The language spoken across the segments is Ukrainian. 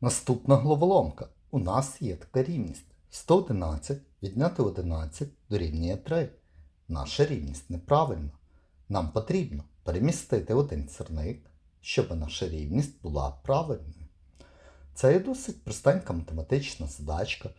Наступна головоломка. У нас є така рівність. 111 відняти 11 дорівнює 3. Наша рівність неправильна. Нам потрібно перемістити один сірник, щоб наша рівність була правильною. Це є досить простенька математична задачка,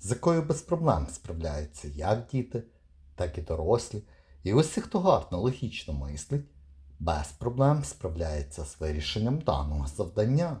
з якою без проблем справляються як діти, так і дорослі. І усі, хто гарно логічно мислить, без проблем справляється з вирішенням даного завдання.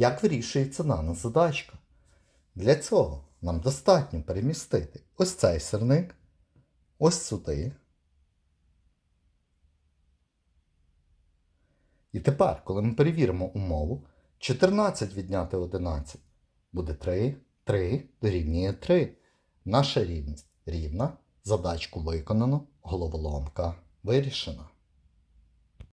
Як вирішується дана задачка? Для цього нам достатньо перемістити ось цей сирник, ось сюди. І тепер, коли ми перевіримо умову, 14 відняти 11 буде 3, 3 дорівнює 3. Наша рівність рівна, задачку виконано, головоломка вирішена.